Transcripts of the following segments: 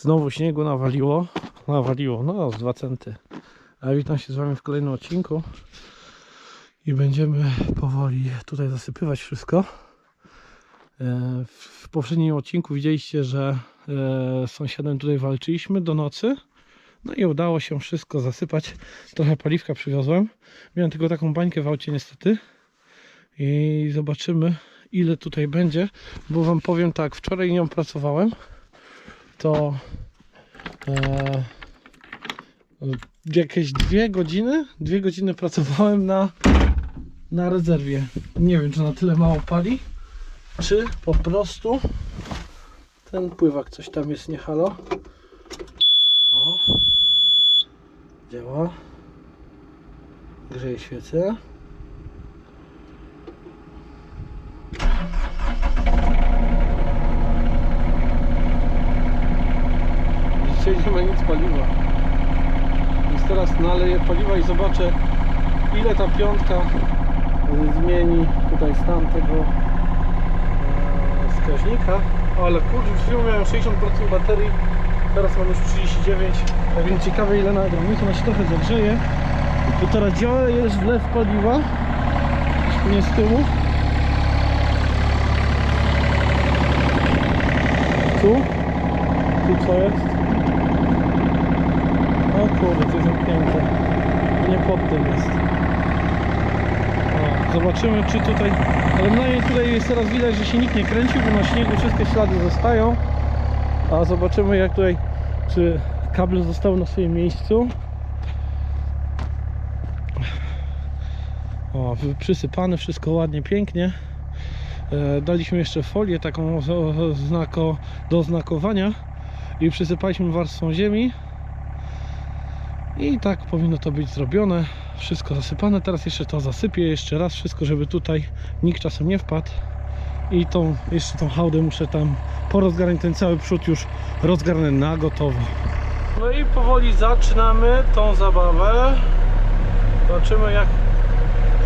Znowu śniegu nawaliło. Nawaliło, no z 2 centy. A witam się z Wami w kolejnym odcinku. I będziemy powoli tutaj zasypywać wszystko. E, W poprzednim odcinku widzieliście, że e, z sąsiadem tutaj walczyliśmy do nocy. No i udało się wszystko zasypać. Trochę paliwka przywiozłem. Miałem tylko taką bańkę w aucie niestety. I zobaczymy ile tutaj będzie. Bo Wam powiem tak, wczoraj nią pracowałem. To e, jakieś dwie godziny, dwie godziny pracowałem na, na rezerwie. Nie wiem, czy na tyle mało pali, czy po prostu ten pływak coś tam jest, nie halo. O, działa. Grzeje świecę. Dzisiaj nie ma nic paliwa. Więc teraz naleję paliwa i zobaczę ile ta piątka y, zmieni tutaj stan tego e, wskaźnika. Ale kurczę, przed chwilą miałem 60% baterii, teraz mam już 39, a więc ciekawe ile nagram. Niech ona się trochę zagrzeje. Tu teraz działa, jest wlew paliwa. Nie z tyłu. Tu? Tu co jest? O kurde, zamknięte. Nie pod tym jest. O, zobaczymy czy tutaj... Ale na niej tutaj jest teraz widać, że się nikt nie kręcił, bo na śniegu wszystkie ślady zostają. A zobaczymy jak tutaj, czy kable zostały na swoim miejscu. O, przysypane, wszystko ładnie, pięknie. E, daliśmy jeszcze folię taką do znakowania i przysypaliśmy warstwą ziemi. I tak powinno to być zrobione. Wszystko zasypane. Teraz jeszcze to zasypię jeszcze raz wszystko, żeby tutaj nikt czasem nie wpadł. I tą, jeszcze tą hałdę muszę tam porozgarnąć ten cały przód już rozgarnę na gotowo. No i powoli zaczynamy tą zabawę. Zobaczymy jak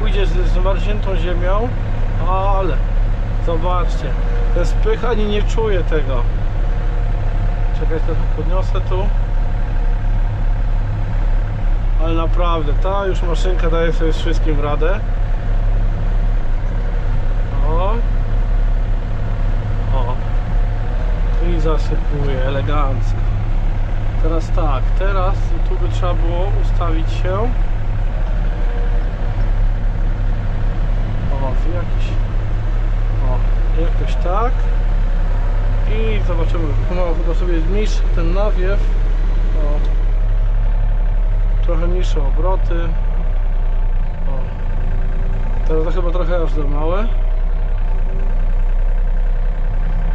pójdzie z zmarzniętą ziemią. Ale zobaczcie, ten spych ani nie czuje tego. Czekaj, trochę podniosę tu. Ale naprawdę, ta już maszynka daje sobie z wszystkim radę. O. O. I zasypuje elegancko. Teraz tak, teraz tu by trzeba było ustawić się. O, jakiś. O, jakoś tak. I zobaczymy. No, chyba sobie zmniejszy ten nawiew. O trochę mniejsze obroty. O. Teraz to chyba trochę aż za małe.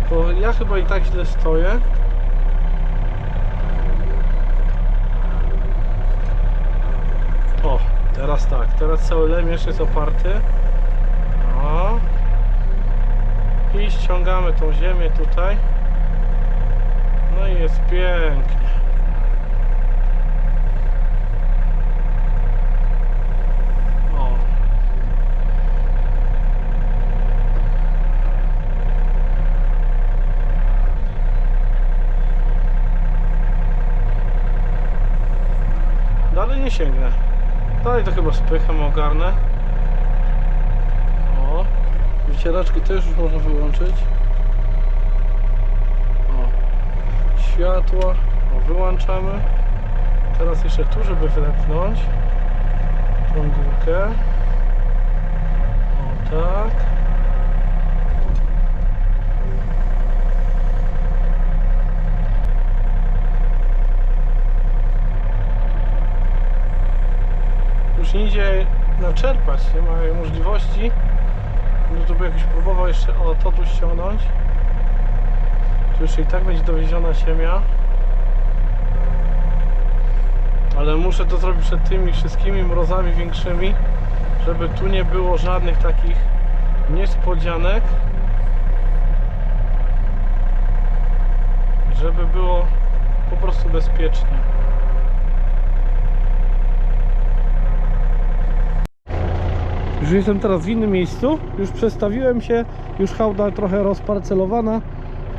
Bo ja chyba i tak źle stoję. O, teraz tak, teraz cały lemierz jest oparty. O. I ściągamy tą ziemię tutaj. No i jest pięknie. O. Dalej nie sięgnę. Dalej to chyba spychem ogarnę. O. Wycieraczki też już można wyłączyć. O. Światła. O, wyłączamy. Teraz jeszcze tu, żeby wepchnąć tą górkę. O tak. Już nie idzie naczerpać, nie ma możliwości. No to by jakoś próbował jeszcze o to tu ściągnąć. Tu jeszcze i tak będzie dowieziona ziemia. Ale muszę to zrobić przed tymi wszystkimi mrozami większymi, żeby tu nie było żadnych takich niespodzianek. Żeby było po prostu bezpiecznie. Już jestem teraz w innym miejscu, już przestawiłem się, już hałda trochę rozparcelowana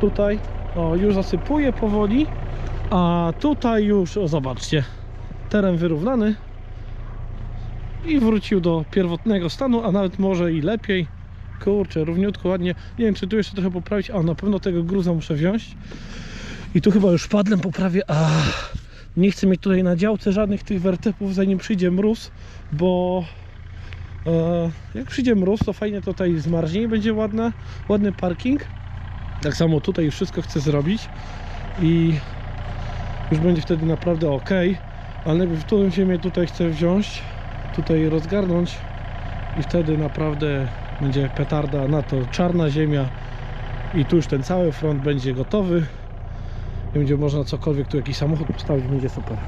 tutaj. O, już zasypuję powoli. A tutaj już, o zobaczcie, teren wyrównany i wrócił do pierwotnego stanu, a nawet może i lepiej. Kurczę, równiutko, ładnie. Nie wiem, czy tu jeszcze trochę poprawić, a na pewno tego gruza muszę wziąć. I tu chyba już padlem poprawię, a nie chcę mieć tutaj na działce żadnych tych wertepów, zanim przyjdzie mróz, bo jak przyjdzie mróz, to fajnie tutaj zmarznie i będzie ładna, ładny parking. Tak samo tutaj wszystko chcę zrobić i już będzie wtedy naprawdę ok, ale najpierw tą ziemię tutaj chcę wziąć, tutaj rozgarnąć i wtedy naprawdę będzie petarda na to czarna ziemia i tu już ten cały front będzie gotowy i będzie można cokolwiek tu jakiś samochód postawić, będzie super.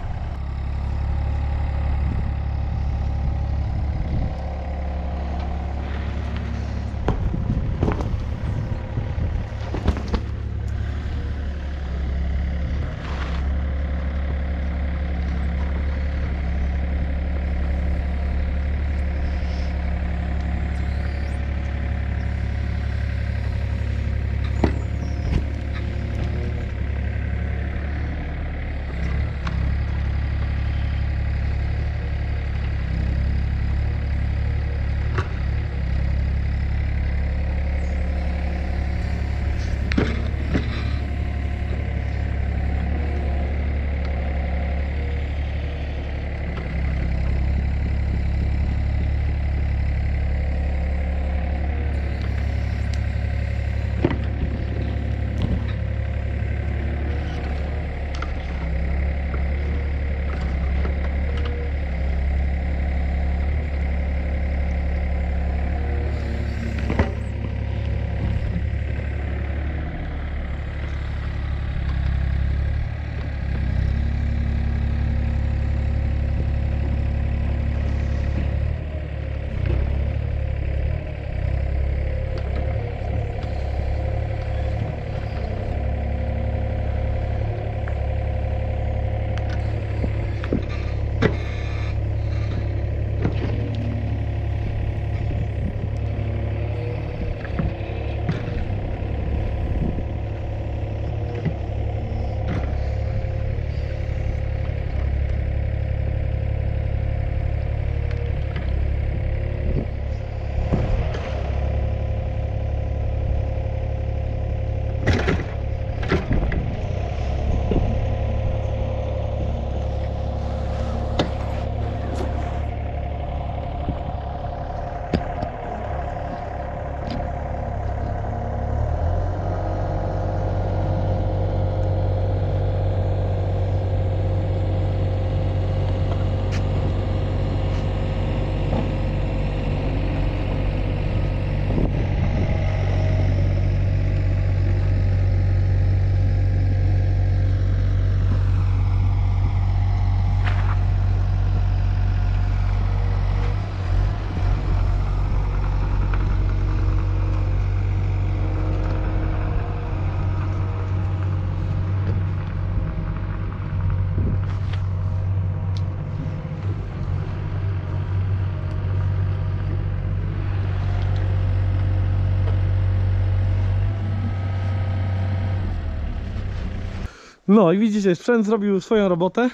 No i widzicie, sprzęt zrobił swoją robotę.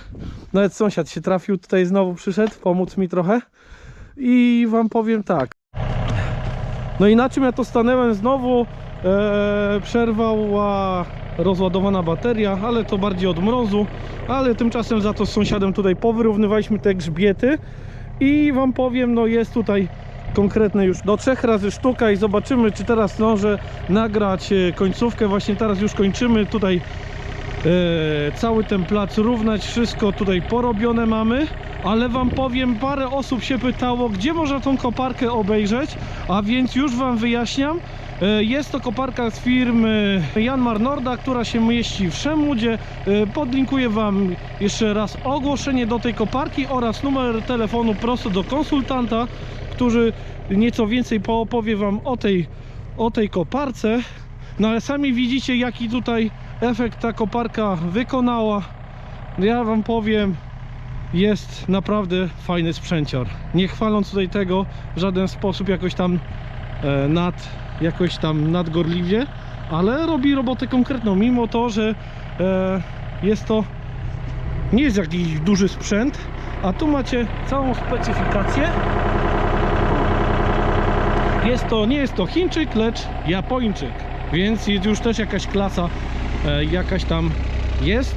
Nawet sąsiad się trafił, tutaj znowu przyszedł pomóc mi trochę. I wam powiem tak. No i na czym ja to stanęłem znowu? E, przerwała rozładowana bateria, ale to bardziej od mrozu. Ale tymczasem za to z sąsiadem tutaj powyrównywaliśmy te grzbiety. I wam powiem, no jest tutaj konkretne już do trzech razy sztuka i zobaczymy, czy teraz zdążę nagrać e, końcówkę. Właśnie teraz już kończymy tutaj cały ten plac równać, wszystko tutaj porobione mamy, ale wam powiem, parę osób się pytało, gdzie można tą koparkę obejrzeć, a więc już wam wyjaśniam. E, Jest to koparka z firmy Janmar Norda, która się mieści w Szemudzie. E, Podlinkuję Wam jeszcze raz ogłoszenie do tej koparki oraz numer telefonu prosto do konsultanta, który nieco więcej poopowie Wam o tej, o tej koparce. No ale sami widzicie jaki tutaj efekt ta koparka wykonała. Ja Wam powiem, jest naprawdę fajny sprzęcior. Nie chwaląc tutaj tego w żaden sposób jakoś tam e, nad, jakoś tam nadgorliwie, ale robi robotę konkretną, mimo to, że e, jest to Nie jest jakiś duży sprzęt, a tu macie całą specyfikację. Jest to, nie jest to Chińczyk, lecz Japończyk, więc jest już też jakaś klasa jakaś tam jest.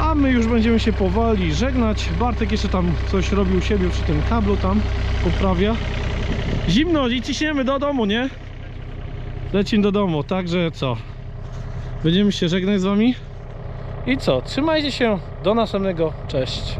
A my już będziemy się powoli żegnać. Bartek jeszcze tam coś robił siebie przy tym kablu tam poprawia. Zimno i ciśniemy do domu, nie? Lecimy do domu, także co? Będziemy się żegnać z wami. I co? Trzymajcie się. Do następnego. Cześć.